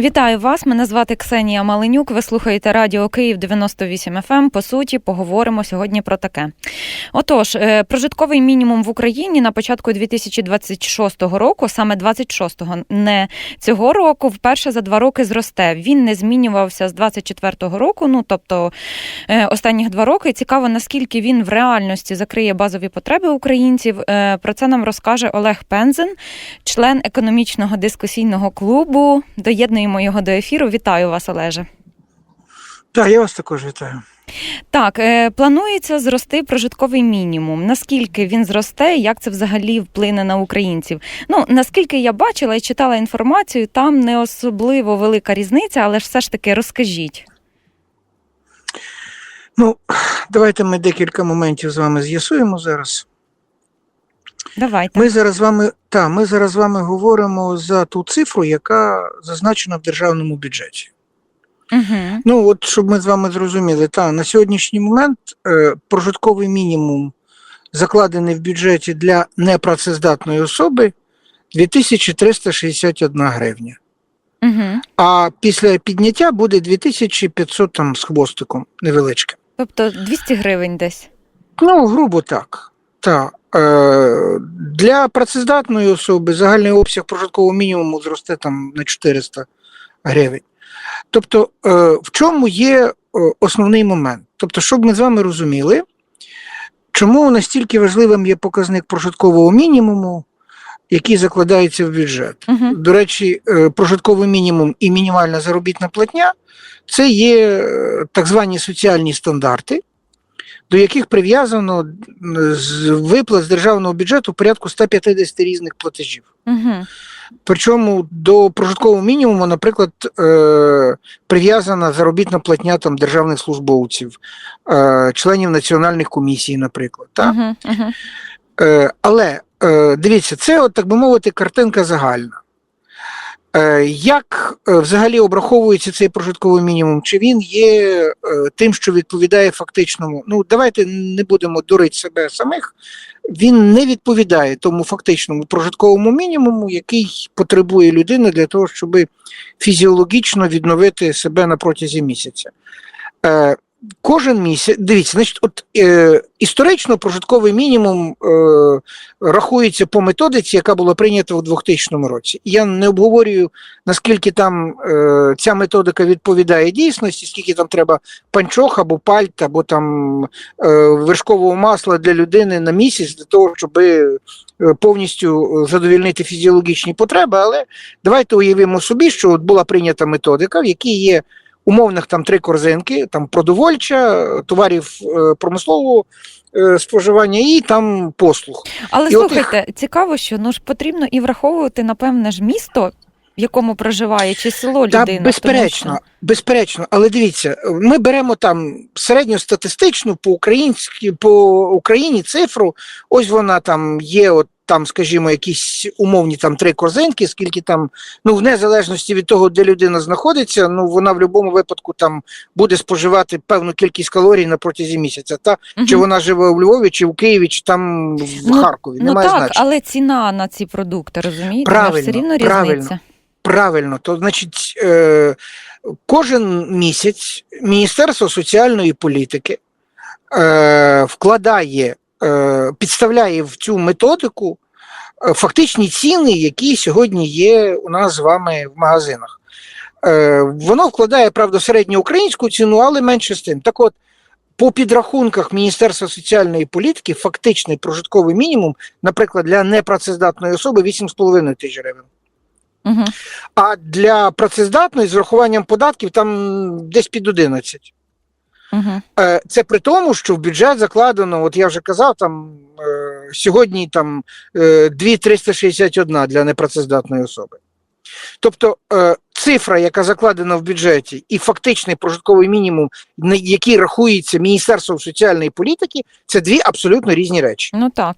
Вітаю вас. Мене звати Ксенія Маленюк. Ви слухаєте Радіо Київ 98 FM. Ем. По суті, поговоримо сьогодні про таке. Отож, е, прожитковий мінімум в Україні на початку 2026 року, саме 26-го, не цього року, вперше за два роки зросте. Він не змінювався з 24-го року, ну тобто е, останніх два роки. Цікаво, наскільки він в реальності закриє базові потреби українців. Е, Про це нам розкаже Олег Пензен, член економічного дискусійного клубу. Доєднуємо його до ефіру. Вітаю вас, Олеже. Так, я вас також вітаю. Так, е, планується зрости прожитковий мінімум. Наскільки він зросте, як це взагалі вплине на українців? Ну наскільки я бачила і читала інформацію, там не особливо велика різниця, але ж все ж таки розкажіть. Ну, давайте ми декілька моментів з вами з'ясуємо зараз. Давайте. Ми зараз з вами, та, ми зараз з вами говоримо за ту цифру, яка зазначена в державному бюджеті. Угу. Ну, от щоб ми з вами зрозуміли, та на сьогоднішній момент е, прожитковий мінімум закладений в бюджеті для непрацездатної особи 2361 гривня. Угу. А після підняття буде 2500 там з хвостиком невеличке. Тобто 200 гривень десь. Ну, грубо так. Так. Е, для працездатної особи загальний обсяг прожиткового мінімуму зросте там на 400 гривень. Тобто, е, в чому є е, основний момент? Тобто, щоб ми з вами розуміли, чому настільки важливим є показник прожиткового мінімуму, який закладається в бюджет. Угу. До речі, прожитковий мінімум і мінімальна заробітна платня це є так звані соціальні стандарти, до яких прив'язано з виплат з державного бюджету порядку 150 різних платежів. Угу. Причому до прожиткового мінімуму, наприклад, е, прив'язана заробітна платня там, державних службовців, е, членів національних комісій, наприклад. Так? Угу. Угу. Е, але е, дивіться, це, от, так би мовити, картинка загальна. Е, як е, взагалі обраховується цей прожитковий мінімум? Чи він є е, тим, що відповідає фактичному? Ну, давайте не будемо дурити себе самих. Він не відповідає тому фактичному прожитковому мінімуму, який потребує людина для того, щоб фізіологічно відновити себе на протязі місяця. Кожен місяць, дивіться, значить, от е, історично прожитковий мінімум е, рахується по методиці, яка була прийнята у 2000 році. Я не обговорюю, наскільки там е, ця методика відповідає дійсності, скільки там треба панчох або пальт, або там е, вершкового масла для людини на місяць, для того, щоб е, повністю задовільнити фізіологічні потреби. Але давайте уявимо собі, що от була прийнята методика, в якій є умовних там три корзинки: там продовольча, товарів е, промислового е, споживання і там послуг. Але І слухайте, цікаво, що ну ж потрібно і враховувати, напевне ж, місто, в якому проживає, чи село Та, безперечно, Тому безперечно, але дивіться, ми беремо там середньостатистичну по українськи по Україні цифру. Ось вона там є. От там, скажімо, якісь умовні там три корзинки, скільки там, ну в незалежності від того, де людина знаходиться, ну вона в будь-якому випадку там буде споживати певну кількість калорій на протязі місяця. Та що... чи вона живе у Львові, чи в Києві, чи там в Ну, Харкові. Ну Немає так, значення. але ціна на ці продукти, розумієте? Правильно, все рівно правильно. різниця. Правильно, то значить, е, кожен місяць Міністерство соціальної політики е, вкладає, підставляє в цю методику е, фактичні ціни, які сьогодні є у нас з вами в магазинах. Е, воно вкладає, правда, середньоукраїнську ціну, але менше з тим. Так от, по підрахунках Міністерства соціальної політики, фактичний прожитковий мінімум, наприклад, для непрацездатної особи 8,5 тисяч гривень. Угу. А для працездатної з врахуванням податків там десь під 11. Угу. Е, Це при тому, що в бюджет закладено, от я вже казав, там е, сьогодні там е, 2,361 для непрацездатної особи. Тобто е, цифра, яка закладена в бюджеті, і фактичний прожитковий мінімум, на який рахується Міністерством соціальної політики, це дві абсолютно різні речі. Ну так.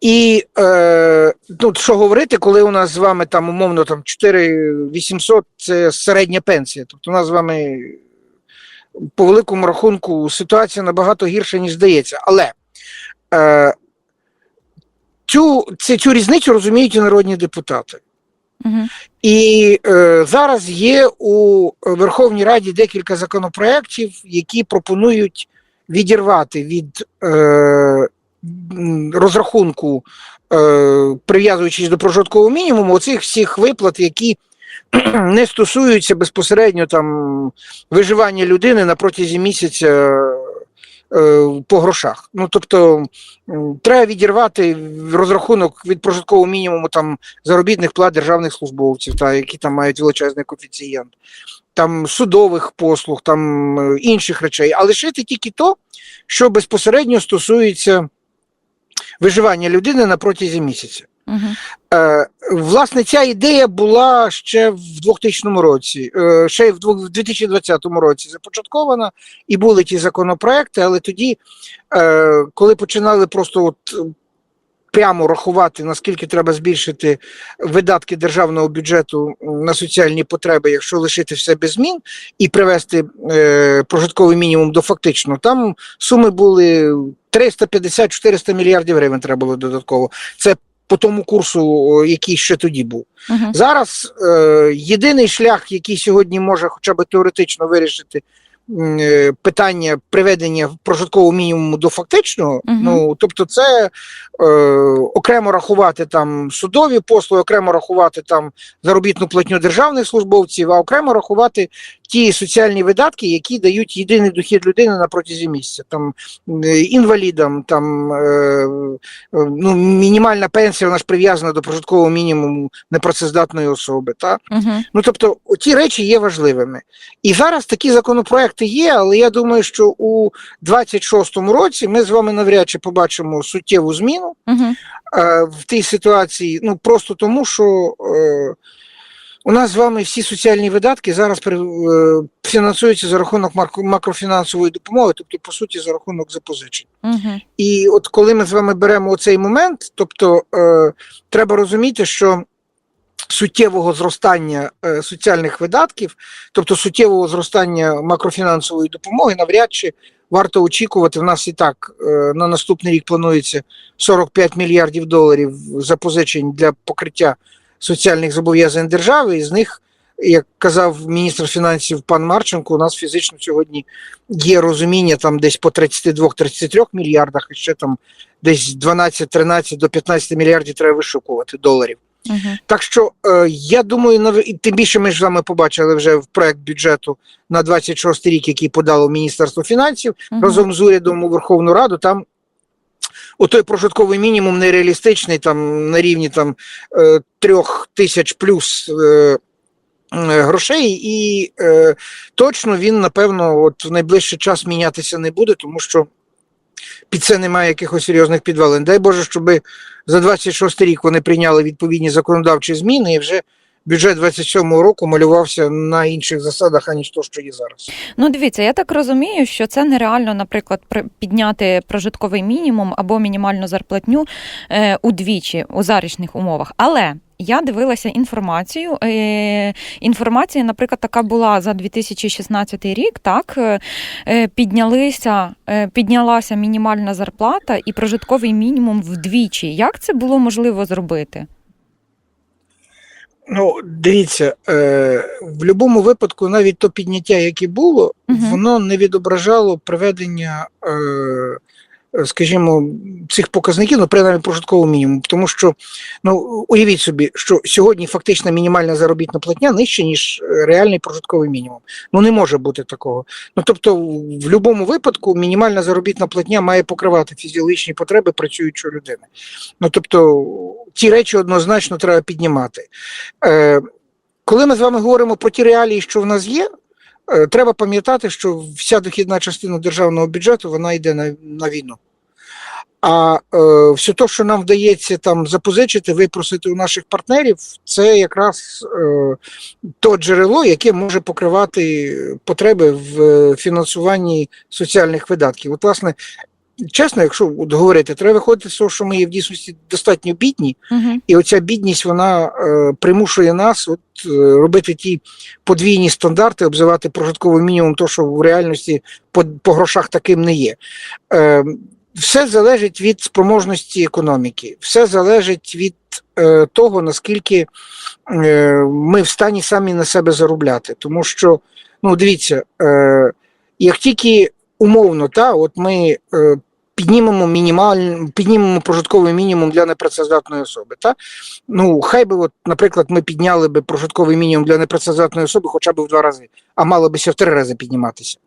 І е, ну, що говорити, коли у нас з вами там умовно там 4800 це середня пенсія. Тобто у нас з вами по великому рахунку ситуація набагато гірша, ніж здається. Але е, цю, цю, цю різницю розуміють і народні депутати. Угу. І е, зараз є у Верховній Раді декілька законопроєктів, які пропонують відірвати від е, розрахунку, е, прив'язуючись до прожиткового мінімуму, оцих всіх виплат, які не стосуються безпосередньо там виживання людини на протязі місяця е, по грошах. Ну тобто треба відірвати розрахунок від прожиткового мінімуму там заробітних плат державних службовців, та які там мають величезний коефіцієнт, там судових послуг, там е, інших речей, а лишити тільки то, що безпосередньо стосується виживання людини на протязі місяця. Угу. Власне, ця ідея була ще в 2000 році, е, ще в 2020 році започаткована, і були ті законопроекти, але тоді, е, коли починали просто от е, прямо рахувати, наскільки треба збільшити видатки державного бюджету на соціальні потреби, якщо лишити все без змін і привести прожитковий мінімум до фактичного, там суми були 350-400 мільярдів гривень треба було додатково. Це по тому курсу, який ще тоді був. Угу. Зараз е, єдиний шлях, який сьогодні може хоча б теоретично вирішити е, питання приведення прожиткового мінімуму до фактичного, Мгм. ну тобто, це е, окремо рахувати там судові послуги, окремо рахувати там заробітну платню державних службовців, а окремо рахувати ті соціальні видатки, які дають єдиний дохід людини на протязі місяця. Там е, інвалідам, там е, е, ну, мінімальна пенсія вона ж прив'язана до прожиткового мінімуму непрацездатної особи. Та? Угу. Ну тобто, ті речі є важливими. І зараз такі законопроекти є, але я думаю, що у 26-му році ми з вами навряд чи побачимо суттєву зміну Угу. в тій ситуації. Ну просто тому, що у нас з вами всі соціальні видатки зараз е, фінансуються за рахунок макрофінансової допомоги, тобто, по суті, за рахунок запозичень. Угу. І от коли ми з вами беремо оцей момент, тобто е, треба розуміти, що суттєвого зростання е, соціальних видатків, тобто суттєвого зростання макрофінансової допомоги, навряд чи варто очікувати. В нас і так е, на наступний рік планується 45 мільярдів доларів запозичень для покриття соціальних зобов'язань держави, і з них. Як казав міністр фінансів пан Марченко, у нас фізично сьогодні є розуміння там десь по 32-33 мільярдах, і ще там десь 12-13 до 15 мільярдів треба вишукувати доларів. Угу. Так що е, я думаю, нав- і тим більше ми ж з вами побачили вже в проект бюджету на 26 рік, який подало Міністерство фінансів разом з урядом у Верховну Раду. Там отой прожитковий мінімум нереалістичний, там на рівні там е, трьох тисяч плюс. Е, е, Грошей, і точно він, напевно, от в найближчий час мінятися не буде, тому що під це немає якихось серйозних підвалин. Дай Боже, щоб за 26 рік вони прийняли відповідні законодавчі зміни, і вже бюджет 27 року малювався на інших засадах, аніж то, що є зараз. Ну, дивіться, я так розумію, що це нереально, наприклад, при- підняти прожитковий мінімум або мінімальну зарплатню е, удвічі у зарічних умовах. Але я дивилася інформацію. Е, інформація, наприклад, така була за 2016 рік. Так е, е, піднялися, піднялася мінімальна зарплата і прожитковий мінімум вдвічі. Як це було можливо зробити? Ну, дивіться, е, в будь-якому випадку, навіть то підняття, яке було, угу. воно не відображало приведення, е, скажімо, цих показників, ну, принаймні прожиткового мінімуму. Тому що, ну, уявіть собі, що сьогодні фактична мінімальна заробітна платня нижча, ніж е, реальний прожитковий мінімум. Ну, не може бути такого. Ну, тобто, в будь-якому випадку мінімальна заробітна платня має покривати фізіологічні потреби працюючої людини. Ну, тобто, ці речі однозначно треба піднімати. Е, коли ми з вами говоримо про ті реалії, що в нас є, е, треба пам'ятати, що вся дохідна частина державного бюджету вона йде на, на війну. А е, все те, що нам вдається там запозичити, випросити у наших партнерів, це якраз е, то джерело, яке може покривати потреби в е, фінансуванні соціальних видатків. От, власне, чесно, якщо от говорити, треба виходити з того, що ми є в дійсності достатньо бідні, Угу. і оця бідність вона е, примушує нас от, е, робити ті подвійні стандарти, обзивати прожитковий мінімум, то що в реальності по, по грошах таким не є. Е, все залежить від спроможності економіки, все залежить від е, того, наскільки е, ми в стані самі на себе заробляти. Тому що, ну дивіться, е, як тільки умовно, та, от ми е, піднімемо мінімаль, піднімемо прожитковий мінімум для непрацездатної особи. Та? Ну, хай би, от, наприклад, ми підняли би прожитковий мінімум для непрацездатної особи хоча б в два рази, а мало би ще в три рази підніматися.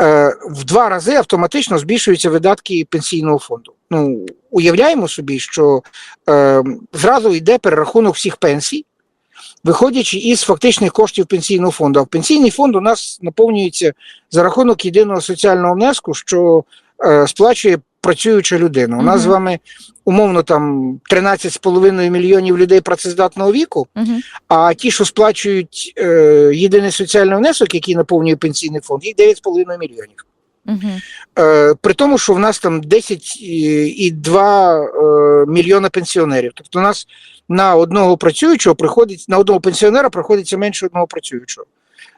Е, в два рази автоматично збільшуються видатки пенсійного фонду. Ну, уявляємо собі, що е, зразу йде перерахунок всіх пенсій, виходячи із фактичних коштів пенсійного фонду. А пенсійний фонд у нас наповнюється за рахунок єдиного соціального внеску, що е, сплачує працююча людина. У нас з вами умовно там 13,5 мільйонів людей працездатного віку. А ті, що сплачують е, єдиний соціальний внесок, який наповнює пенсійний фонд, їх 9,5 мільйонів. Угу. Е, при тому, що в нас там 10,2 е, мільйона пенсіонерів. Тобто у нас на одного працюючого приходить, на одного пенсіонера приходиться менше одного працюючого.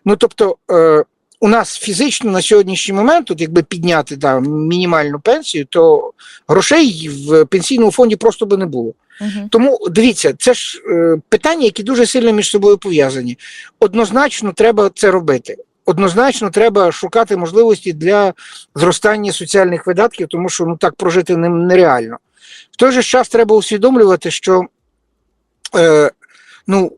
Ну тобто, е, у нас фізично на сьогоднішній момент, от якби підняти да, мінімальну пенсію, то грошей в пенсійному фонді просто би не було. Угу. Тому дивіться, це ж е, питання, які дуже сильно між собою пов'язані. Однозначно треба це робити. Однозначно треба шукати можливості для зростання соціальних видатків, тому що ну так прожити не- нереально. В той же час треба усвідомлювати, що е, ну,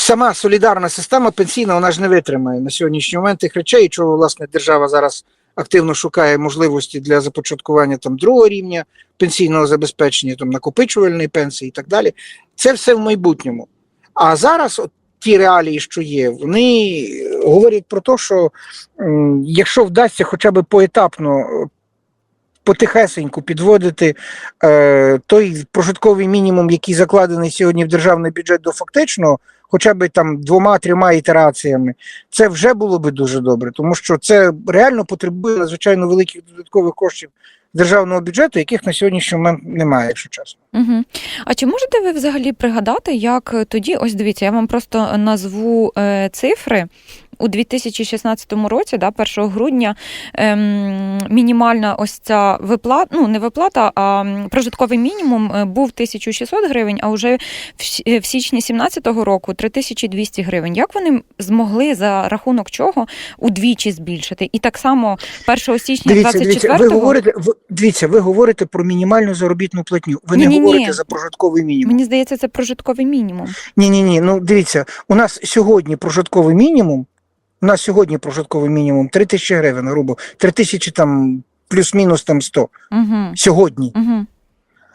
сама солідарна система пенсійна вона ж не витримає на сьогоднішній момент тих речей, чого власне держава зараз активно шукає можливості для започаткування там другого рівня пенсійного забезпечення, там накопичувальної пенсії і так далі. Це все в майбутньому. А зараз от ті реалії, що є, вони говорять про те, що якщо вдасться хоча б поетапно. Потихесеньку підводити е, той прожитковий мінімум, який закладений сьогодні в державний бюджет до фактичного, хоча б там двома-трьома ітераціями, це вже було би дуже добре, тому що це реально потребує надзвичайно великих додаткових коштів державного бюджету, яких на сьогоднішній момент немає, якщо чесно. Угу. А чи можете ви взагалі пригадати, як тоді, ось дивіться, я вам просто назву е, цифри. У 2016 році, да, 1 грудня, ем, мінімальна ось ця виплата, ну не виплата, а прожитковий мінімум е, був 1600 гривень, а вже в, е, в січні 2017 року 3200 гривень. Як вони змогли за рахунок чого удвічі збільшити? І так само 1 січня Дивіться, дивіться, 24 ви говорите, ви, дивіться, ви говорите про мінімальну заробітну платню. Ви не Ні-ні-ні. говорите за прожитковий мінімум. Мені здається, це прожитковий мінімум. Ні, ні, ні. Ну дивіться, у нас сьогодні прожитковий мінімум. У нас сьогодні прожитковий мінімум 3 тисячі гривень, грубо, 3 тисячі там плюс-мінус там 100. Угу. Сьогодні. Угу.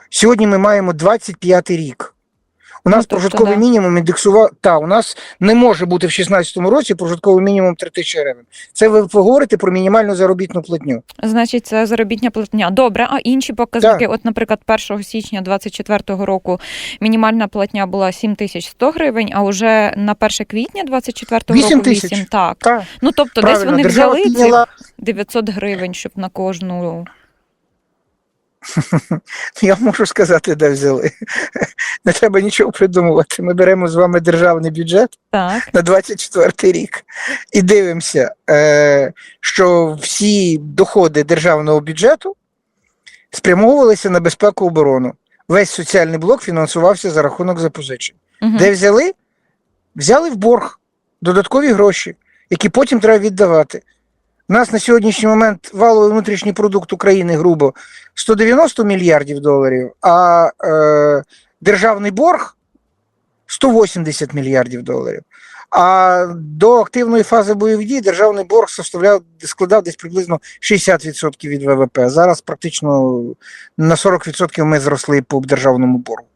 Сьогодні ми маємо 25 рік. У Ну, нас тобто, прожитковий да. мінімум індексував. Та, у нас не може бути в 2016 році прожитковий мінімум 3 тисячі гривень. Це ви, говорите про мінімальну заробітну платню. Значить, це заробітня платня. Добре, а інші показники, от, наприклад, 1 січня 2024 року мінімальна платня була 7100 гривень, а вже на 1 квітня 2024 8 року тисяч. 8. Так. Так, Ну тобто правильно, десь вони держава взяли підняла 900 гривень, щоб на кожну. Я можу сказати, де взяли. Не треба нічого придумувати. Ми беремо з вами державний бюджет Так. на 24 рік і дивимося, е, що всі доходи державного бюджету спрямовувалися на безпеку оборону. Весь соціальний блок фінансувався за рахунок запозичень. Угу. Де взяли? Взяли в борг додаткові гроші, які потім треба віддавати. У нас на сьогоднішній момент валовий внутрішній продукт України грубо 190 мільярдів доларів, а е, державний борг 180 мільярдів доларів. А до активної фази бойових дій державний борг составляв, складав десь приблизно 60% від ВВП. Зараз практично на 40% ми зросли по державному боргу.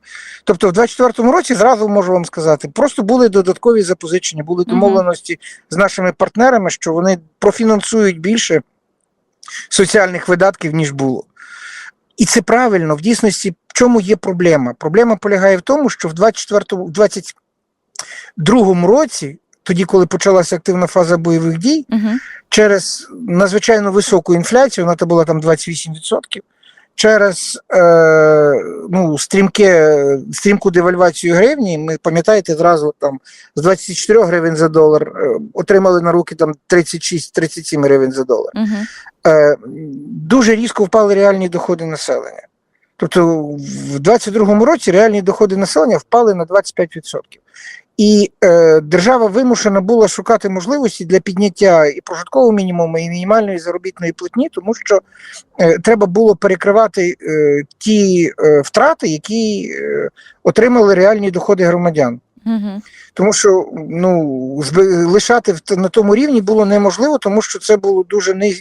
Тобто в 2024 році зразу можу вам сказати, просто були додаткові запозичення, були домовленості з нашими партнерами, що вони профінансують більше соціальних видатків, ніж було. І це правильно. В дійсності, в чому є проблема? Проблема полягає в тому, що в 24 в 22 році тоді, коли почалася активна фаза бойових дій, Угу. через надзвичайно високу інфляцію, вона то була там 28%, через е, ну, стрімке, стрімку девальвацію гривні, ми пам'ятаєте, зразу там з 24 гривень за долар е, отримали на руки там 36-37 гривень за долар. Угу. Е, дуже різко впали реальні доходи населення. Тобто в 22-му році реальні доходи населення впали на 25%. І е, держава вимушена була шукати можливості для підняття і прожиткового мінімуму, і мінімальної заробітної платні, тому що е, треба було перекривати е, ті е, втрати, які е, отримали реальні доходи громадян. Угу. Тому що ну лишати на тому рівні було неможливо, тому що це було дуже не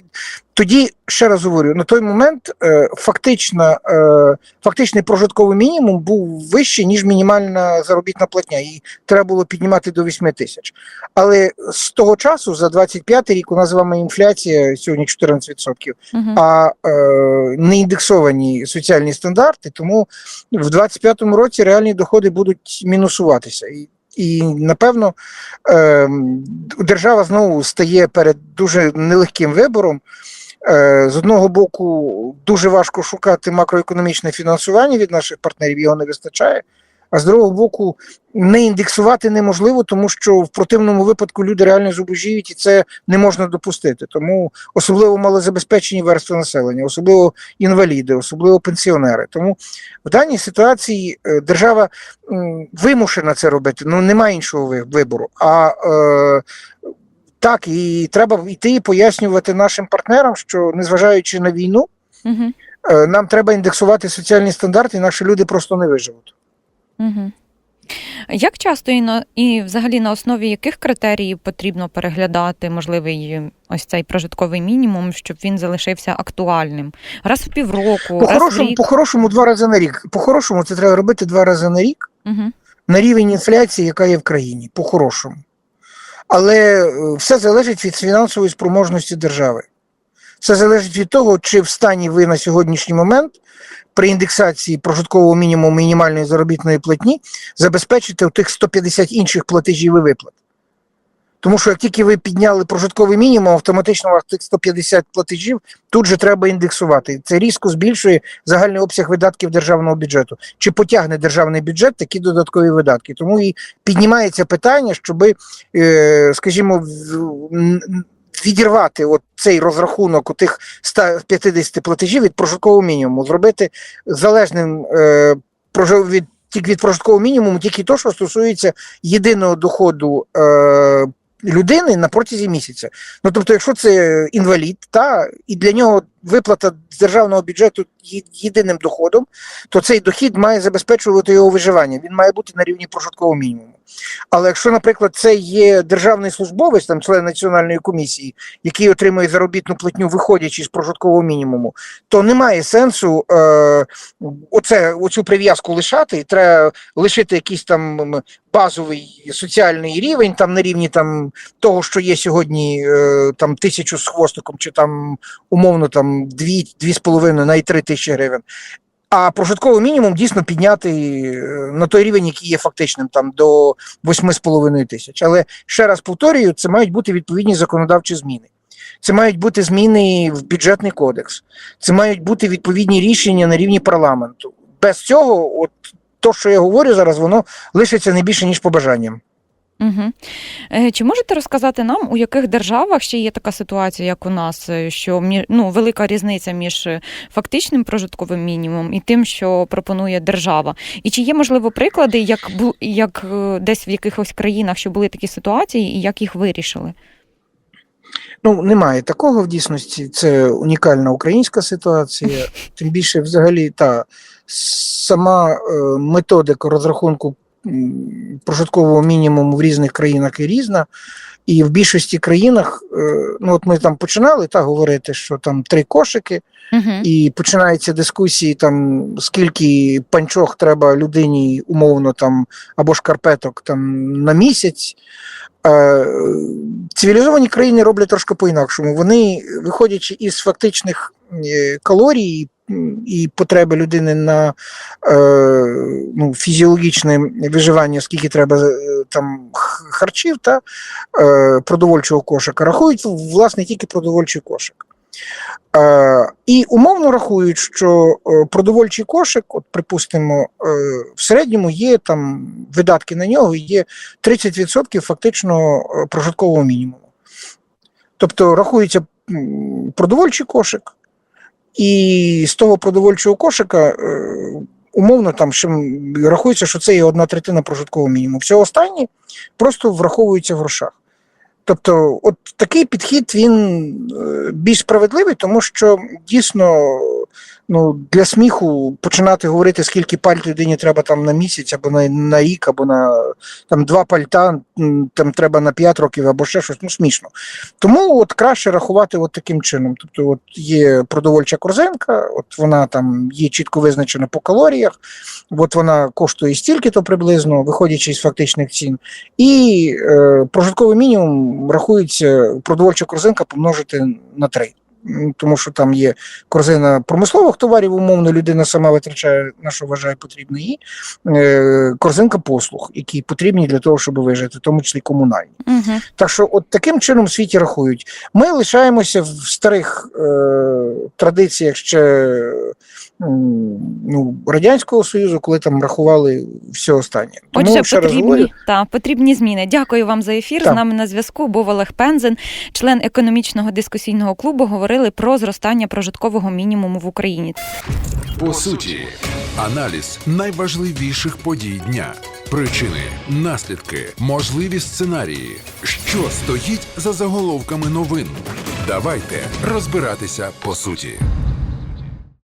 тоді. Ще раз говорю, на той момент е, фактично, е, фактичний прожитковий мінімум був вищий ніж мінімальна заробітна платня, і треба було піднімати до 8 тисяч. Але з того часу, за 25 рік, у нас з вами інфляція сьогодні 14%, Угу. а е, не індексовані соціальні стандарти, тому в 25-му році реальні доходи будуть мінусуватися. І, і напевно, е, держава знову стає перед дуже нелегким вибором. Е, з одного боку, дуже важко шукати макроекономічне фінансування від наших партнерів, його не вистачає. А з другого боку, не індексувати неможливо, тому що в противному випадку люди реально зубожіють, і це не можна допустити. Тому особливо малозабезпечені верстви населення, особливо інваліди, особливо пенсіонери. Тому в даній ситуації е, держава вимушена це робити. Ну немає іншого вибору. А е, так, і треба йти і пояснювати нашим партнерам, що незважаючи на війну, Угу. нам треба індексувати соціальні стандарти, інакше люди просто не виживуть. Угу. Як часто і на і взагалі на основі яких критеріїв потрібно переглядати можливий ось цей прожитковий мінімум, щоб він залишився актуальним? Раз в півроку, раз в По-хорошому, рік. по-хорошому два рази на рік. По-хорошому це треба робити два рази на рік Угу. на рівень інфляції, яка є в країні. По-хорошому. Але е, все залежить від фінансової спроможності держави. Все залежить від того, чи в стані ви на сьогоднішній момент при індексації прожиткового мінімуму мінімальної заробітної платні забезпечите у тих 150 інших платежів і виплат. Тому що як тільки ви підняли прожитковий мінімум, автоматично у вас тих 150 платежів тут же треба індексувати. Це різко збільшує загальний обсяг видатків державного бюджету. Чи потягне державний бюджет такі додаткові видатки? Тому і піднімається питання, щоб, скажімо, в- н- відірвати от цей розрахунок у тих 150 платежів від прожиткового мінімуму, зробити залежним е, від, від прожиткового мінімуму, тільки то, що стосується єдиного доходу е, людини на протязі місяця. Ну тобто, якщо це інвалід, та і для нього виплата з державного бюджету єдиним доходом, то цей дохід має забезпечувати його виживання. Він має бути на рівні прожиткового мінімуму. Але якщо, наприклад, це є державний службовець, там член національної комісії, який отримує заробітну платню, виходячи з прожиткового мінімуму, то немає сенсу е, оце, оцю прив'язку лишати. Треба лишити якийсь там базовий соціальний рівень, там на рівні там того, що є сьогодні, е, там тисячу з хвостиком, чи там умовно там дві, дві з половиною, навіть три тисячі гривень. А прожитковий мінімум дійсно підняти е, на той рівень, який є фактичним, там до 8,5 тисяч. Але ще раз повторюю, це мають бути відповідні законодавчі зміни. Це мають бути зміни в бюджетний кодекс, це мають бути відповідні рішення на рівні парламенту. Без цього, от то, що я говорю зараз, воно лишиться не більше ніж побажанням. Угу. Чи можете розказати нам, у яких державах ще є така ситуація, як у нас, е, що ну, велика різниця між е, фактичним прожитковим мінімумом і тим, що пропонує держава? І чи є можливо приклади, як як десь в якихось країнах, що були такі ситуації, і як їх вирішили? Ну, немає такого в дійсності. Це унікальна українська ситуація. Тим більше, взагалі, та сама методика розрахунку прожиткового мінімуму в різних країнах і різна. І в більшості країнах, е, ну от ми там починали та говорити, що там три кошики, Угу. і починаються дискусії, там скільки панчох треба людині умовно там або шкарпеток там на місяць. Е, Цивілізовані країни роблять трошки по-інакшому. Вони, виходячи із фактичних е, калорій, і потреби людини на е, ну, фізіологічне виживання, скільки треба е, там харчів та е, продовольчого кошика, рахують власне тільки продовольчий кошик. Е, і умовно рахують, що е, продовольчий кошик, от припустимо, е, в середньому є там видатки на нього, є 30% фактично е, прожиткового мінімуму. Тобто рахується продовольчий кошик, і з того продовольчого кошика е, умовно там ще рахується, що це є одна третина прожиткового мінімуму. Все останнє просто враховується в грошах. Тобто, от такий підхід він е, більш справедливий, тому що дійсно ну, для сміху починати говорити, скільки пальт людині треба там на місяць, або на, на рік, або на там, два пальта, там треба на 5 років, або ще щось, ну смішно. Тому от краще рахувати от таким чином. Тобто, от є продовольча корзинка, от вона там є чітко визначена по калоріях, от вона коштує стільки-то приблизно, виходячи з фактичних цін. І е, прожитковий мінімум рахується продовольча корзинка помножити на 3. Тому що там є корзина промислових товарів, умовно, людина сама витрачає на що вважає потрібно, і е, корзинка послуг, які потрібні для того, щоб вижити, в тому числі комунальні. Угу. Так що, от таким чином в світі рахують. Ми лишаємося в старих е, традиціях ще ну, Радянського Союзу, коли там рахували все останнє. Тому Отже, ще раз потрібні, та, потрібні зміни. Дякую вам за ефір. Так. З нами на зв'язку був Олег Пензен, член економічного дискусійного клубу. Говорили про зростання прожиткового мінімуму в Україні. По суті, аналіз найважливіших подій дня, причини, наслідки, можливі сценарії, що стоїть за заголовками новин. Давайте розбиратися по суті.